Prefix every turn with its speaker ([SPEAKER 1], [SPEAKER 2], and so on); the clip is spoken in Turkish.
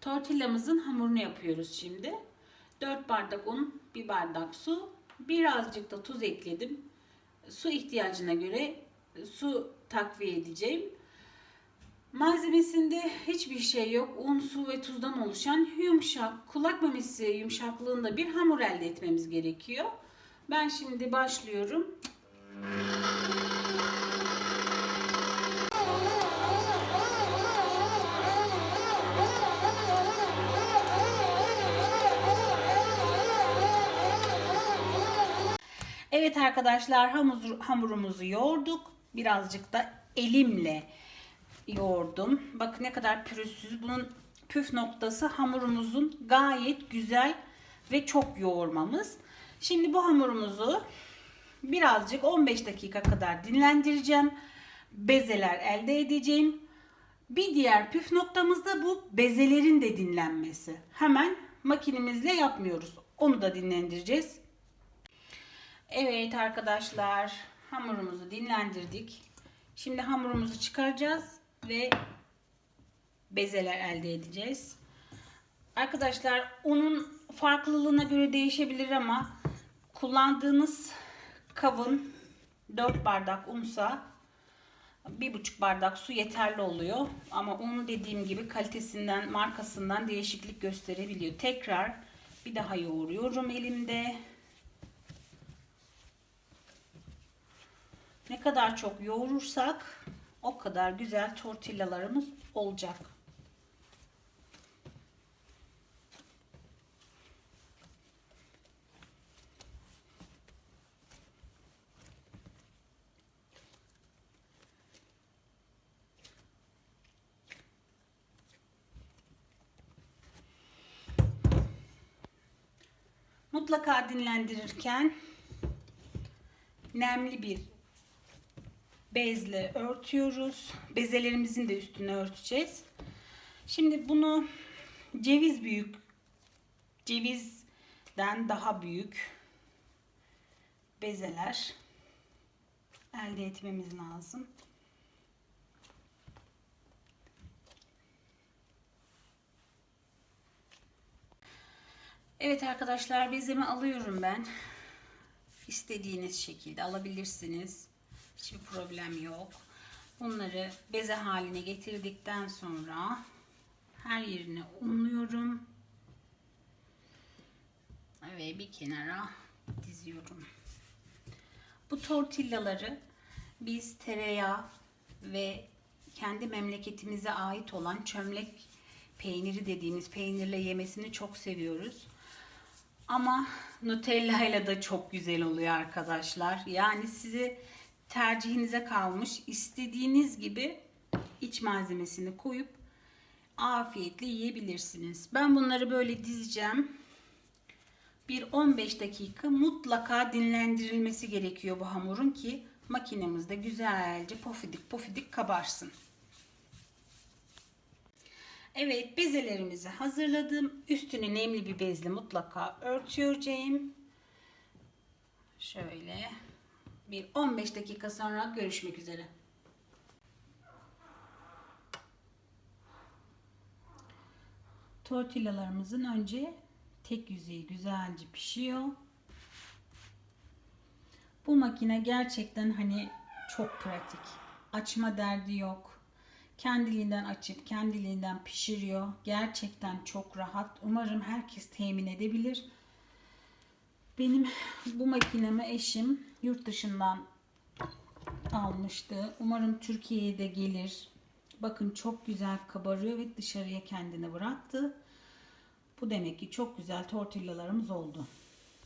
[SPEAKER 1] Tortillamızın hamurunu yapıyoruz şimdi. 4 bardak un, 1 bardak su, birazcık da tuz ekledim. Su ihtiyacına göre su takviye edeceğim. Malzemesinde hiçbir şey yok. Un, su ve tuzdan oluşan yumuşak, kulak memesi yumuşaklığında bir hamur elde etmemiz gerekiyor. Ben şimdi başlıyorum. Evet arkadaşlar hamur, hamurumuzu yoğurduk. Birazcık da elimle yoğurdum. Bakın ne kadar pürüzsüz. Bunun püf noktası hamurumuzun gayet güzel ve çok yoğurmamız. Şimdi bu hamurumuzu birazcık 15 dakika kadar dinlendireceğim. Bezeler elde edeceğim. Bir diğer püf noktamız da bu bezelerin de dinlenmesi. Hemen makinemizle yapmıyoruz. Onu da dinlendireceğiz. Evet arkadaşlar hamurumuzu dinlendirdik. Şimdi hamurumuzu çıkaracağız ve bezeler elde edeceğiz. Arkadaşlar unun farklılığına göre değişebilir ama kullandığınız kabın 4 bardak unsa 1,5 bardak su yeterli oluyor. Ama unu dediğim gibi kalitesinden, markasından değişiklik gösterebiliyor. Tekrar bir daha yoğuruyorum elimde. Ne kadar çok yoğurursak o kadar güzel tortillalarımız olacak. Mutlaka dinlendirirken nemli bir bezle örtüyoruz. Bezelerimizin de üstünü örteceğiz. Şimdi bunu ceviz büyük cevizden daha büyük bezeler elde etmemiz lazım. Evet arkadaşlar bezemi alıyorum ben. İstediğiniz şekilde alabilirsiniz. Hiçbir problem yok. Bunları beze haline getirdikten sonra her yerine unluyorum. Ve bir kenara diziyorum. Bu tortillaları biz tereyağı ve kendi memleketimize ait olan çömlek peyniri dediğimiz peynirle yemesini çok seviyoruz. Ama Nutella ile de çok güzel oluyor arkadaşlar. Yani size tercihinize kalmış. İstediğiniz gibi iç malzemesini koyup afiyetle yiyebilirsiniz. Ben bunları böyle dizeceğim. Bir 15 dakika mutlaka dinlendirilmesi gerekiyor bu hamurun ki makinemizde güzelce pofidik pofidik kabarsın. Evet bezelerimizi hazırladım. Üstünü nemli bir bezle mutlaka örtüyorum. Şöyle bir 15 dakika sonra görüşmek üzere. Tortillalarımızın önce tek yüzeyi güzelce pişiyor. Bu makine gerçekten hani çok pratik. Açma derdi yok. Kendiliğinden açıp kendiliğinden pişiriyor. Gerçekten çok rahat. Umarım herkes temin edebilir. Benim bu makinemi eşim yurt dışından almıştı. Umarım Türkiye'ye de gelir. Bakın çok güzel kabarıyor ve dışarıya kendini bıraktı. Bu demek ki çok güzel tortillalarımız oldu.